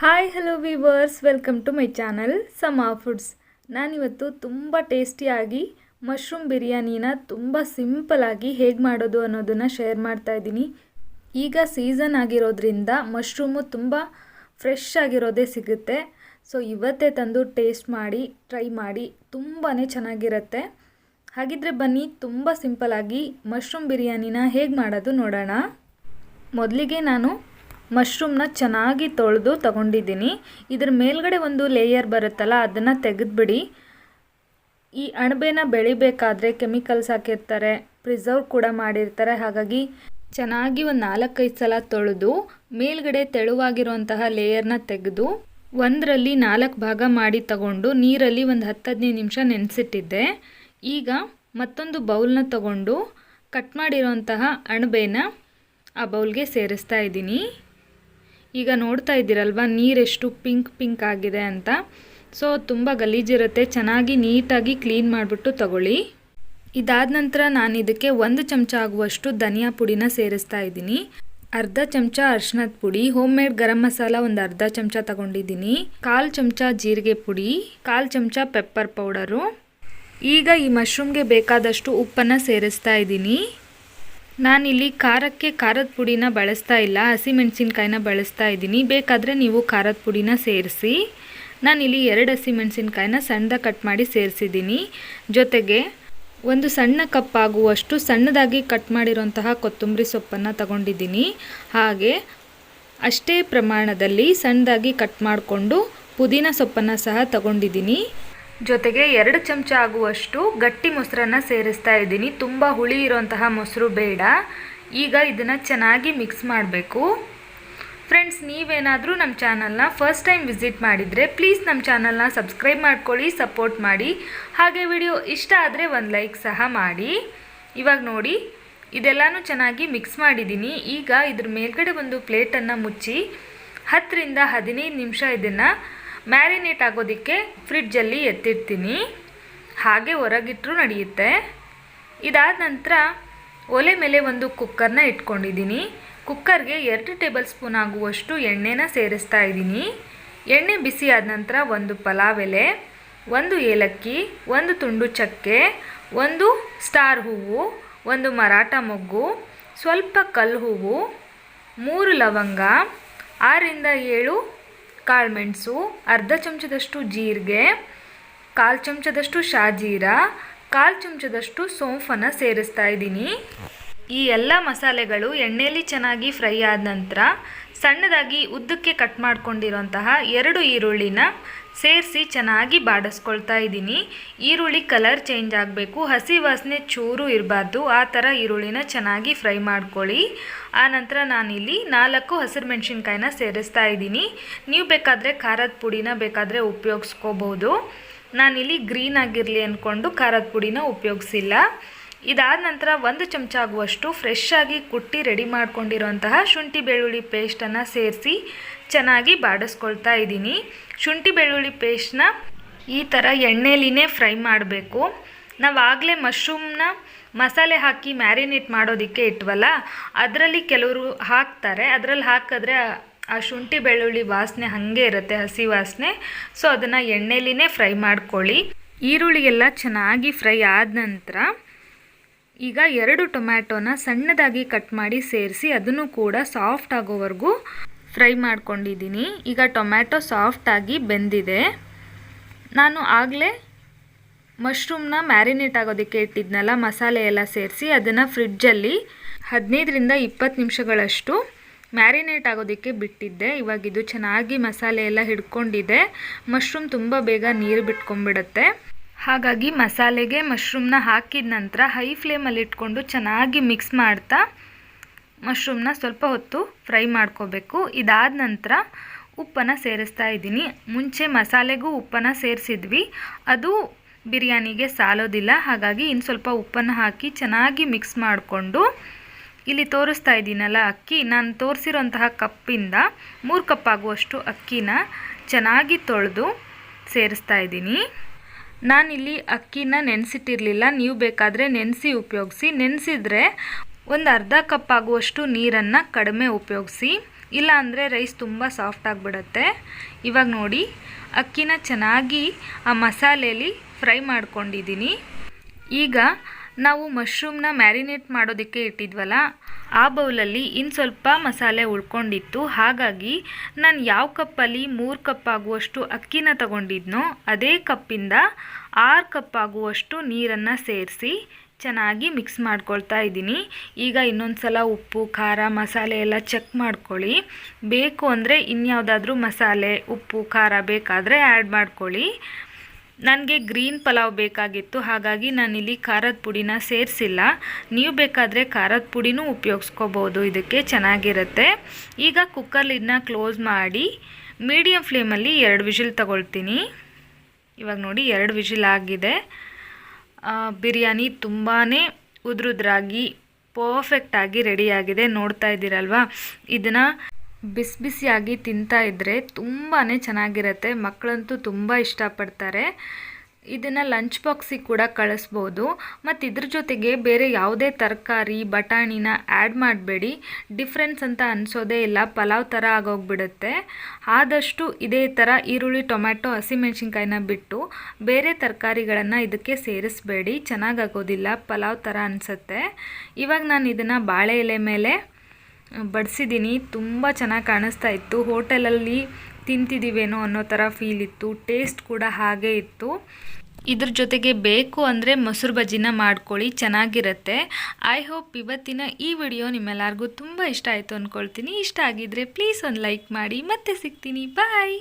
Hi hello viewers welcome to my channel Sama foods ನಾನಿವತ್ತು ತುಂಬ ಟೇಸ್ಟಿಯಾಗಿ ಮಶ್ರೂಮ್ ಬಿರಿಯಾನಿನ ತುಂಬ ಸಿಂಪಲಾಗಿ ಹೇಗೆ ಮಾಡೋದು ಅನ್ನೋದನ್ನು ಶೇರ್ ಮಾಡ್ತಾ ಇದ್ದೀನಿ. ಈಗ ಸೀಸನ್ ಆಗಿರೋದ್ರಿಂದ ಮಶ್ರೂಮು ತುಂಬ ಫ್ರೆಶ್ ಆಗಿರೋದೇ ಸಿಗುತ್ತೆ. ಸೊ ಇವತ್ತೇ ತಂದು ಟೇಸ್ಟ್ ಮಾಡಿ ಟ್ರೈ ಮಾಡಿ ತುಂಬಾ ಚೆನ್ನಾಗಿರುತ್ತೆ. ಹಾಗಿದ್ರೆ ಬನ್ನಿ, ತುಂಬ ಸಿಂಪಲಾಗಿ ಮಶ್ರೂಮ್ ಬಿರಿಯಾನಿನ ಹೇಗೆ ಮಾಡೋದು ನೋಡೋಣ. ಮೊದಲಿಗೆ ನಾನು ಮಶ್ರೂಮ್ನ ಚೆನ್ನಾಗಿ ತೊಳೆದು ತಗೊಂಡಿದ್ದೀನಿ. ಇದ್ರ ಮೇಲ್ಗಡೆ ಒಂದು ಲೇಯರ್ ಬರುತ್ತಲ್ಲ, ಅದನ್ನು ತೆಗೆದುಬಿಡಿ. ಈ ಅಣಬೆನ ಬೆಳಿಬೇಕಾದ್ರೆ ಕೆಮಿಕಲ್ಸ್ ಹಾಕಿರ್ತಾರೆ, ಪ್ರಿಸರ್ವ್ ಕೂಡ ಮಾಡಿರ್ತಾರೆ. ಹಾಗಾಗಿ ಚೆನ್ನಾಗಿ ಒಂದು ನಾಲ್ಕೈದು ಸಲ ತೊಳೆದು, ಮೇಲ್ಗಡೆ ತೆಳುವಾಗಿರುವಂತಹ ಲೇಯರ್ನ ತೆಗೆದು, ಒಂದರಲ್ಲಿ ನಾಲ್ಕು ಭಾಗ ಮಾಡಿ ತಗೊಂಡು, ನೀರಲ್ಲಿ ಒಂದು ಹತ್ತು ಹದಿನೈದು ನಿಮಿಷ ನೆನೆಸಿಟ್ಟಿದ್ದೆ. ಈಗ ಮತ್ತೊಂದು ಬೌಲ್ನ ತಗೊಂಡು ಕಟ್ ಮಾಡಿರೋಂತಹ ಅಣಬೆನ ಆ ಬೌಲ್ಗೆ ಸೇರಿಸ್ತಾ ಇದ್ದೀನಿ. ಈಗ ನೋಡ್ತಾ ಇದ್ದೀರಲ್ವ, ನೀರೆಷ್ಟು ಪಿಂಕ್ ಪಿಂಕ್ ಆಗಿದೆ ಅಂತ. ಸೊ ತುಂಬ ಗಲೀಜಿರುತ್ತೆ ಚೆನ್ನಾಗಿ ನೀಟಾಗಿ ಕ್ಲೀನ್ ಮಾಡಿಬಿಟ್ಟು ತಗೊಳ್ಳಿ. ಇದಾದ ನಂತರ ನಾನು ಇದಕ್ಕೆ ಒಂದು ಚಮಚ ಆಗುವಷ್ಟು ಧನಿಯಾ ಪುಡಿನ ಸೇರಿಸ್ತಾ ಇದ್ದೀನಿ. ಅರ್ಧ ಚಮಚ ಅರ್ಶಿನದ ಪುಡಿ ಹೋಮ್ ಮೇಡ್ ಗರಂ ಮಸಾಲ ಒಂದು ಅರ್ಧ ಚಮಚ ತಗೊಂಡಿದ್ದೀನಿ. ಕಾಲು ಚಮಚ ಜೀರಿಗೆ ಪುಡಿ, ಕಾಲು ಚಮಚ ಪೆಪ್ಪರ್ ಪೌಡರು ಈಗ ಈ ಮಶ್ರೂಮ್ಗೆ ಬೇಕಾದಷ್ಟು ಉಪ್ಪನ್ನು ಸೇರಿಸ್ತಾ ಇದ್ದೀನಿ. ನಾನಿಲ್ಲಿ ಖಾರಕ್ಕೆ ಖಾರದ ಪುಡಿನ ಬಳಸ್ತಾ ಇಲ್ಲ, ಹಸಿಮೆಣಸಿನ್ಕಾಯಿನ ಬಳಸ್ತಾ ಇದ್ದೀನಿ. ಬೇಕಾದರೆ ನೀವು ಖಾರದ ಪುಡಿನ ಸೇರಿಸಿ, ನಾನಿಲ್ಲಿ ಎರಡು ಹಸಿಮೆಣಸಿನ್ಕಾಯಿನ ಸಣ್ಣದಾಗಿ ಕಟ್ ಮಾಡಿ ಸೇರಿಸಿದ್ದೀನಿ. ಜೊತೆಗೆ ಒಂದು ಸಣ್ಣ ಕಪ್ ಆಗುವಷ್ಟು ಸಣ್ಣದಾಗಿ ಕಟ್ ಮಾಡಿರೋಂತಹ ಕೊತ್ತಂಬರಿ ಸೊಪ್ಪನ್ನು ತಗೊಂಡಿದ್ದೀನಿ. ಹಾಗೆ ಅಷ್ಟೇ ಪ್ರಮಾಣದಲ್ಲಿ ಸಣ್ಣದಾಗಿ ಕಟ್ ಮಾಡಿಕೊಂಡು ಪುದೀನ ಸೊಪ್ಪನ್ನು ಸಹ ತಗೊಂಡಿದ್ದೀನಿ. ಜೊತೆಗೆ ಎರಡು ಚಮಚ ಆಗುವಷ್ಟು ಗಟ್ಟಿ ಮೊಸರನ್ನು ಸೇರಿಸ್ತಾ ಇದ್ದೀನಿ. ತುಂಬ ಹುಳಿ ಇರುವಂತಹ ಮೊಸರು ಬೇಡ. ಈಗ ಇದನ್ನು ಚೆನ್ನಾಗಿ ಮಿಕ್ಸ್ ಮಾಡಬೇಕು. ಫ್ರೆಂಡ್ಸ್ ನೀವೇನಾದರೂ ನಮ್ಮ ಚಾನಲ್ನ ಫಸ್ಟ್ ಟೈಮ್ ವಿಸಿಟ್ ಮಾಡಿದರೆ ಪ್ಲೀಸ್ ನಮ್ಮ ಚಾನಲ್ನ ಸಬ್ಸ್ಕ್ರೈಬ್ ಮಾಡ್ಕೊಳ್ಳಿ ಸಪೋರ್ಟ್ ಮಾಡಿ. ಹಾಗೆ ವಿಡಿಯೋ ಇಷ್ಟ ಆದರೆ ಒಂದು ಲೈಕ್ ಸಹ ಮಾಡಿ. ಇವಾಗ ನೋಡಿ, ಇದೆಲ್ಲನೂ ಚೆನ್ನಾಗಿ ಮಿಕ್ಸ್ ಮಾಡಿದ್ದೀನಿ ಈಗ ಇದ್ರ ಮೇಲ್ಗಡೆ ಒಂದು ಪ್ಲೇಟನ್ನು ಮುಚ್ಚಿ ಹತ್ತರಿಂದ ಹದಿನೈದು ನಿಮಿಷ ಇದನ್ನು ಮ್ಯಾರಿನೇಟ್ ಆಗೋದಕ್ಕೆ ಫ್ರಿಡ್ಜಲ್ಲಿ ಎತ್ತಿಡ್ತೀನಿ ಹಾಗೆ ಹೊರಗಿಟ್ಟರೂ ನಡೆಯುತ್ತೆ. ಇದಾದ ನಂತರ ಒಲೆ ಮೇಲೆ ಒಂದು ಕುಕ್ಕರ್ನ ಇಟ್ಕೊಂಡಿದ್ದೀನಿ. ಕುಕ್ಕರ್ಗೆ ಎರಡು ಟೇಬಲ್ ಸ್ಪೂನ್ ಆಗುವಷ್ಟು ಎಣ್ಣೆನ ಸೇರಿಸ್ತಾ ಇದ್ದೀನಿ. ಎಣ್ಣೆ ಬಿಸಿ ಆದ ನಂತರ ಒಂದು ಪಲಾವ್ ಎಲೆ ಒಂದು ಏಲಕ್ಕಿ, ಒಂದು ತುಂಡು ಚಕ್ಕೆ, ಒಂದು ಸ್ಟಾರ್ ಹೂವು, ಒಂದು ಮರಾಠ ಮೊಗ್ಗು, ಸ್ವಲ್ಪ ಕಲ್ಲು ಹೂವು, ಮೂರು ಲವಂಗ ಆರಿಂದ ಏಳು ಕಾಳುಮೆಣಸು ಅರ್ಧ ಚಮಚದಷ್ಟು ಜೀರಿಗೆ, ಕಾಲು ಚಮಚದಷ್ಟು ಶಾಜೀರ, ಕಾಲು ಚಮಚದಷ್ಟು ಸೋಂಫನ್ನು ಸೇರಿಸ್ತಾ ಇದ್ದೀನಿ. ಈ ಎಲ್ಲ ಮಸಾಲೆಗಳು ಎಣ್ಣೆಯಲ್ಲಿ ಚೆನ್ನಾಗಿ ಫ್ರೈ ಆದ ನಂತರ ಸಣ್ಣದಾಗಿ ಉದ್ದಕ್ಕೆ ಕಟ್ ಮಾಡ್ಕೊಂಡಿರೋಂತಹ ಎರಡು ಈರುಳ್ಳಿನ ಸೇರಿಸಿ ಚೆನ್ನಾಗಿ ಬಾಡಿಸ್ಕೊಳ್ತಾ ಇದ್ದೀನಿ. ಈರುಳ್ಳಿ ಕಲರ್ ಚೇಂಜ್ ಆಗಬೇಕು. ಹಸಿ ವಾಸನೆ ಚೂರು ಇರಬಾರ್ದು. ಆ ಥರ ಈರುಳ್ಳಿನ ಚೆನ್ನಾಗಿ ಫ್ರೈ ಮಾಡ್ಕೊಳ್ಳಿ. ಆ ನಂತರ ನಾನಿಲ್ಲಿ ನಾಲ್ಕು ಹಸಿರು ಮೆಣಸಿನ್ಕಾಯಿನ ಸೇರಿಸ್ತಾ ಇದ್ದೀನಿ. ನೀವು ಬೇಕಾದರೆ ಖಾರದ ಪುಡಿನ ಬೇಕಾದರೆ ಉಪಯೋಗಿಸ್ಕೋಬೋದು. ನಾನಿಲ್ಲಿ ಗ್ರೀನ್ ಆಗಿರಲಿ ಅಂದ್ಕೊಂಡು ಖಾರದ ಪುಡಿನ ಉಪಯೋಗಿಸಿಲ್ಲ. ಇದಾದ ನಂತರ ಒಂದು ಚಮಚ ಆಗುವಷ್ಟು ಫ್ರೆಶ್ ಆಗಿ ಕುಟ್ಟಿ ರೆಡಿ ಮಾಡ್ಕೊಂಡಿರೋಂತಹ ಶುಂಠಿ ಬೆಳ್ಳುಳ್ಳಿ ಪೇಸ್ಟನ್ನು ಸೇರಿಸಿ ಚೆನ್ನಾಗಿ ಬಾಡಿಸ್ಕೊಳ್ತಾ ಇದ್ದೀನಿ. ಶುಂಠಿ ಬೆಳ್ಳುಳ್ಳಿ ಪೇಸ್ಟ್ನ ಈ ಥರ ಎಣ್ಣೆಲಿನೇ ಫ್ರೈ ಮಾಡಬೇಕು. ನಾವು ಆಗಲೇ ಮಶ್ರೂಮ್ನ ಮಸಾಲೆ ಹಾಕಿ ಮ್ಯಾರಿನೇಟ್ ಮಾಡೋದಕ್ಕೆ ಇಟ್ವಲ್ಲ, ಅದರಲ್ಲಿ ಕೆಲವರು ಹಾಕ್ತಾರೆ. ಅದರಲ್ಲಿ ಹಾಕಿದ್ರೆ ಆ ಶುಂಠಿ ಬೆಳ್ಳುಳ್ಳಿ ವಾಸನೆ ಹಾಗೆ ಇರುತ್ತೆ, ಹಸಿ ವಾಸನೆ. ಸೊ ಅದನ್ನು ಎಣ್ಣೆಲಿನೇ ಫ್ರೈ ಮಾಡ್ಕೊಳ್ಳಿ. ಈರುಳ್ಳಿ ಎಲ್ಲ ಚೆನ್ನಾಗಿ ಫ್ರೈ ಆದ ನಂತರ ಈಗ ಎರಡು ಟೊಮ್ಯಾಟೋನ ಸಣ್ಣದಾಗಿ ಕಟ್ ಮಾಡಿ ಸೇರಿಸಿ ಅದನ್ನು ಕೂಡ ಸಾಫ್ಟ್ ಆಗೋವರೆಗೂ ಫ್ರೈ ಮಾಡ್ಕೊಂಡಿದ್ದೀನಿ. ಈಗ ಟೊಮ್ಯಾಟೊ ಸಾಫ್ಟಾಗಿ ಬೆಂದಿದೆ. ನಾನು ಆಗಲೇ ಮಶ್ರೂಮ್ನ ಮ್ಯಾರಿನೇಟ್ ಆಗೋದಕ್ಕೆ ಇಟ್ಟಿದ್ನಲ್ಲ, ಮಸಾಲೆ ಎಲ್ಲ ಸೇರಿಸಿ ಅದನ್ನು ಫ್ರಿಡ್ಜಲ್ಲಿ ಹದಿನೈದರಿಂದ ಇಪ್ಪತ್ತು ನಿಮಿಷಗಳಷ್ಟು ಮ್ಯಾರಿನೇಟ್ ಆಗೋದಕ್ಕೆ ಬಿಟ್ಟಿದ್ದೆ. ಇವಾಗ ಇದು ಚೆನ್ನಾಗಿ ಮಸಾಲೆ ಎಲ್ಲ ಹಿಡ್ಕೊಂಡಿದೆ. ಮಶ್ರೂಮ್ ತುಂಬ ಬೇಗ ನೀರು ಬಿಟ್ಕೊಂಡ್ಬಿಡುತ್ತೆ. ಹಾಗಾಗಿ ಮಸಾಲೆಗೆ ಮಶ್ರೂಮ್ನ ಹಾಕಿದ ನಂತರ ಹೈ ಫ್ಲೇಮಲ್ಲಿ ಇಟ್ಕೊಂಡು ಚೆನ್ನಾಗಿ ಮಿಕ್ಸ್ ಮಾಡ್ತಾ ಮಶ್ರೂಮ್ನ ಸ್ವಲ್ಪ ಹೊತ್ತು ಫ್ರೈ ಮಾಡ್ಕೋಬೇಕು. ಇದಾದ ನಂತರ ಉಪ್ಪನ್ನು ಸೇರಿಸ್ತಾ ಇದ್ದೀನಿ. ಮುಂಚೆ ಮಸಾಲೆಗೂ ಉಪ್ಪನ್ನು ಸೇರಿಸಿದ್ವಿ. ಅದು ಬಿರಿಯಾನಿಗೆ ಸಾಲೋದಿಲ್ಲ. ಹಾಗಾಗಿ ಇನ್ನು ಸ್ವಲ್ಪ ಉಪ್ಪನ್ನು ಹಾಕಿ ಚೆನ್ನಾಗಿ ಮಿಕ್ಸ್ ಮಾಡಿಕೊಂಡು ಇಲ್ಲಿ ತೋರಿಸ್ತಾ ಇದ್ದೀನಲ್ಲ ಅಕ್ಕಿ. ನಾನು ತೋರಿಸಿರೋಂತಹ ಕಪ್ಪಿಂದ ಮೂರು ಕಪ್ ಆಗುವಷ್ಟು ಅಕ್ಕಿನ ಚೆನ್ನಾಗಿ ತೊಳೆದು ಸೇರಿಸ್ತಾ ಇದ್ದೀನಿ. ನಾನಿಲ್ಲಿ ಅಕ್ಕಿನ ನೆನೆಸಿಟ್ಟಿರಲಿಲ್ಲ. ನೀವು ಬೇಕಾದರೆ ನೆನೆಸಿ ಉಪಯೋಗಿಸಿ. ನೆನೆಸಿದ್ರೆ ಒಂದು ಅರ್ಧ ಕಪ್ ಆಗುವಷ್ಟು ನೀರನ್ನು ಕಡಿಮೆ ಉಪಯೋಗಿಸಿ. ಇಲ್ಲ ಅಂದರೆ ರೈಸ್ ತುಂಬ ಸಾಫ್ಟ್ ಆಗಿಬಿಡುತ್ತೆ. ಇವಾಗ ನೋಡಿ, ಅಕ್ಕಿನ ಚೆನ್ನಾಗಿ ಆ ಮಸಾಲೆಯಲ್ಲಿ ಫ್ರೈ ಮಾಡ್ಕೊಂಡಿದ್ದೀನಿ ಈಗ ನಾವು ಮಶ್ರೂಮ್ನ ಮ್ಯಾರಿನೇಟ್ ಮಾಡೋದಕ್ಕೆ ಇಟ್ಟಿದ್ವಲ್ಲ ಆ ಬೌಲಲ್ಲಿ ಇನ್ನು ಸ್ವಲ್ಪ ಮಸಾಲೆ ಉಳ್ಕೊಂಡಿತ್ತು. ಹಾಗಾಗಿ ನಾನು ಯಾವ ಕಪ್ಪಲ್ಲಿ ಮೂರು ಕಪ್ ಆಗುವಷ್ಟು ಅಕ್ಕಿನ ತಗೊಂಡಿದ್ನೋ ಅದೇ ಕಪ್ಪಿಂದ ಆರು ಕಪ್ ಆಗುವಷ್ಟು ನೀರನ್ನು ಸೇರಿಸಿ ಚೆನ್ನಾಗಿ ಮಿಕ್ಸ್ ಮಾಡ್ಕೊಳ್ತಾ ಇದ್ದೀನಿ. ಈಗ ಇನ್ನೊಂದು ಸಲ ಉಪ್ಪು, ಖಾರ, ಮಸಾಲೆ ಎಲ್ಲ ಚೆಕ್ ಮಾಡ್ಕೊಳ್ಳಿ. ಬೇಕು ಅಂದರೆ ಇನ್ಯಾವುದಾದ್ರೂ ಮಸಾಲೆ, ಉಪ್ಪು, ಖಾರ ಬೇಕಾದರೆ ಆ್ಯಡ್ ಮಾಡ್ಕೊಳ್ಳಿ. ನನಗೆ ಗ್ರೀನ್ ಪಲಾವ್ ಬೇಕಾಗಿತ್ತು, ಹಾಗಾಗಿ ನಾನಿಲ್ಲಿ ಖಾರದ ಪುಡಿನ ಸೇರಿಸಿಲ್ಲ. ನೀವು ಬೇಕಾದರೆ ಖಾರದ ಪುಡಿನೂ ಉಪಯೋಗಿಸ್ಕೋಬೋದು, ಇದಕ್ಕೆ ಚೆನ್ನಾಗಿರುತ್ತೆ. ಈಗ ಕುಕ್ಕರ್ ಇದನ್ನ ಕ್ಲೋಸ್ ಮಾಡಿ ಮೀಡಿಯಮ್ ಫ್ಲೇಮಲ್ಲಿ ಎರಡು ವಿಷಿಲ್ ತಗೊಳ್ತೀನಿ. ಇವಾಗ ನೋಡಿ, ಎರಡು ವಿಷಿಲ್ ಆಗಿದೆ. ಬಿರಿಯಾನಿ ತುಂಬಾ ಉದ್ರುದ್ರಾಗಿ, ಪರ್ಫೆಕ್ಟಾಗಿ ರೆಡಿಯಾಗಿದೆ ನೋಡ್ತಾ ಇದ್ದೀರಲ್ವಾ? ಇದನ್ನು ಬಿಸಿ ಬಿಸಿಯಾಗಿ ತಿಂತಾ ಇದ್ದರೆ ತುಂಬಾ ಚೆನ್ನಾಗಿರುತ್ತೆ. ಮಕ್ಕಳಂತೂ ತುಂಬ ಇಷ್ಟಪಡ್ತಾರೆ. ಇದನ್ನು ಲಂಚ್ ಬಾಕ್ಸಿಗೆ ಕೂಡ ಕಳಿಸ್ಬೋದು. ಮತ್ತು ಇದ್ರ ಜೊತೆಗೆ ಬೇರೆ ಯಾವುದೇ ತರಕಾರಿ, ಬಟಾಣಿನ ಆ್ಯಡ್ ಮಾಡಬೇಡಿ. ಡಿಫ್ರೆನ್ಸ್ ಅಂತ ಅನಿಸೋದೇ ಇಲ್ಲ. ಪಲಾವ್ ಥರ ಆಗೋಗ್ಬಿಡುತ್ತೆ. ಆದಷ್ಟು ಇದೇ ಥರ ಈರುಳ್ಳಿ, ಟೊಮ್ಯಾಟೊ, ಹಸಿಮೆಣ್ಸಿನ್ಕಾಯಿನ ಬಿಟ್ಟು ಬೇರೆ ತರಕಾರಿಗಳನ್ನು ಇದಕ್ಕೆ ಸೇರಿಸಬೇಡಿ. ಚೆನ್ನಾಗಾಗೋದಿಲ್ಲ ಪಲಾವ್ ಥರ ಅನಿಸುತ್ತೆ. ಇವಾಗ ನಾನು ಇದನ್ನು ಬಾಳೆ ಎಲೆ ಮೇಲೆ ಬಡಿಸಿದ್ದೀನಿ ತುಂಬ ಚೆನ್ನಾಗಿ ಕಾಣಿಸ್ತಾ ಇತ್ತು. ಹೋಟೆಲಲ್ಲಿ ತಿಂತಿದ್ದೀವೇನೋ ಅನ್ನೋ ಥರ ಫೀಲ್ ಇತ್ತು. ಟೇಸ್ಟ್ ಕೂಡ ಹಾಗೆ ಇತ್ತು. ಇದ್ರ ಜೊತೆಗೆ ಬೇಕು ಅಂದರೆ ಮೊಸರು ಬಜ್ಜಿನ ಮಾಡ್ಕೊಳ್ಳಿ, ಚೆನ್ನಾಗಿರುತ್ತೆ. ಐ ಹೋಪ್ ಇವತ್ತಿನ ಈ ವಿಡಿಯೋ ನಿಮ್ಮೆಲ್ಲರಿಗೂ ತುಂಬ ಇಷ್ಟ ಆಯಿತು ಅಂದ್ಕೊಳ್ತೀನಿ ಇಷ್ಟ ಆಗಿದ್ದರೆ ಪ್ಲೀಸ್ ಒಂದು ಲೈಕ್ ಮಾಡಿ. ಮತ್ತೆ ಸಿಗ್ತೀನಿ. ಬಾಯ್